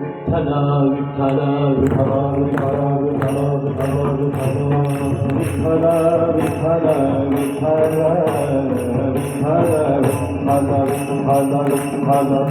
müptela, müptela, müptela, müptela, müptela, müptela, müptela, müptela, müptela, müptela, müptela, müptela, müptela,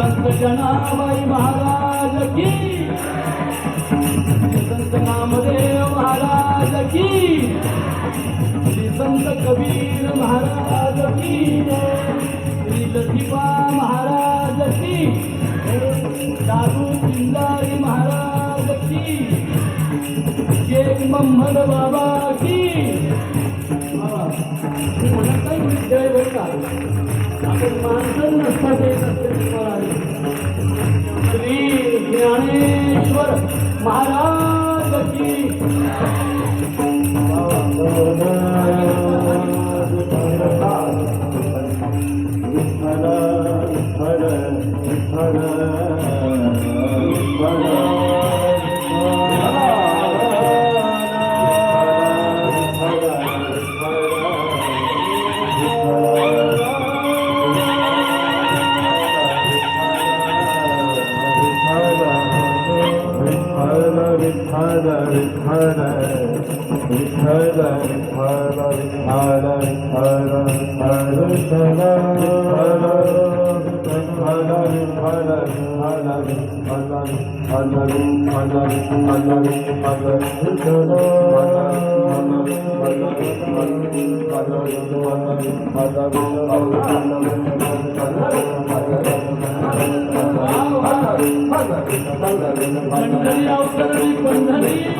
Sant Janabai Maharaj की. संत नामदेव महाराज की. श्री संत कबीर महाराज की Shri Latifa Maharaj की. दारू जिंदारी महाराज की. शेख मम्मद बाबा, मी म्हणत नाही मी खेळ आपण माणसं नसतात येत श्री ज्ञानेश्वर महाराज की विठ्ठल विठ्ठल विठ्ठल विठ्ठल विठ्ठल विठ्ठल विठ्ठल पंढरी पंढरी.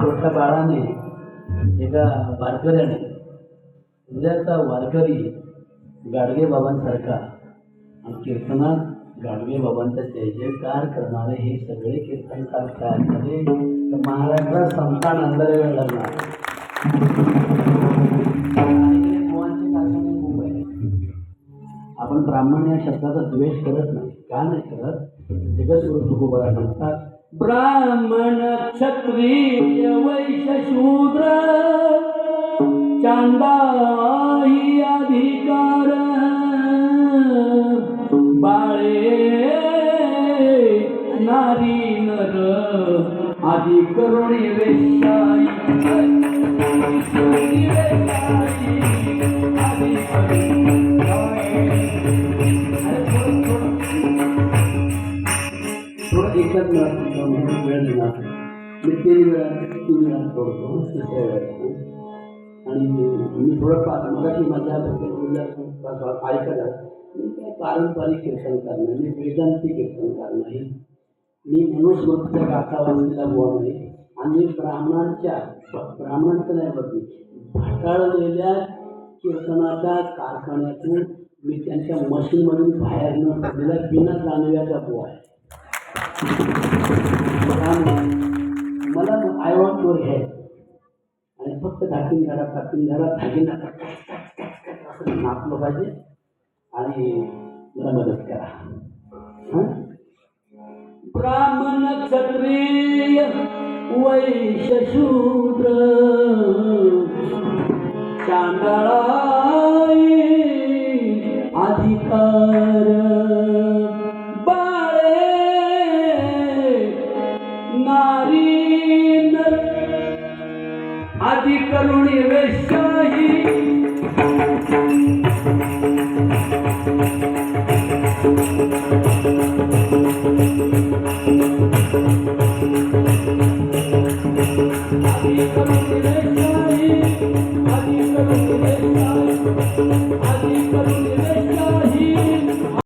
छोट्या बाळाने एका वारकऱ्याने उद्याचा वारकरी गाडगे बाबांसारखा आणि कीर्तनात गाडगे बाबांचा जय जयकार करणारे हे सगळे कीर्तनकार काय झाले तर महाराष्ट्रात संतान अंधारे वेळ लागणार आपण ब्राह्मण या शब्दाचा द्वेष करत नाही. का नाही करत? जगद्गुरु तुकोबरा म्हणतात ब्राह्मण क्षत्रिय वैश्य शूद्र चांदाही अधिकार बाळे नारी नर आदी करुणी वेशाई तीन वेळा तीन वेळा सोडतो तिसऱ्या आणि मी थोडं पा माझ्या ऐकायला मी काय पारंपरिक कीर्तनकार नाही मी वेदांती कीर्तनकार नाही मी मनुस्मृतीच्या गाथा बोल नाही आणि ब्राह्मणांच्या ब्राह्मणांचं नाही बघ भाटाळलेल्या कीर्तनाच्या कारखान्यातून मी त्यांच्या मशीनमधून बाहेर न पडलेला बिना जाणव्याचा बो आहे. फक्त धाकीन झाला धाकीन झाला धाकीन असं नाचलं पाहिजे आणि मला मदत करा. ब्राह्मण क्षत्रिय वैश्य शूद्र di per l'università.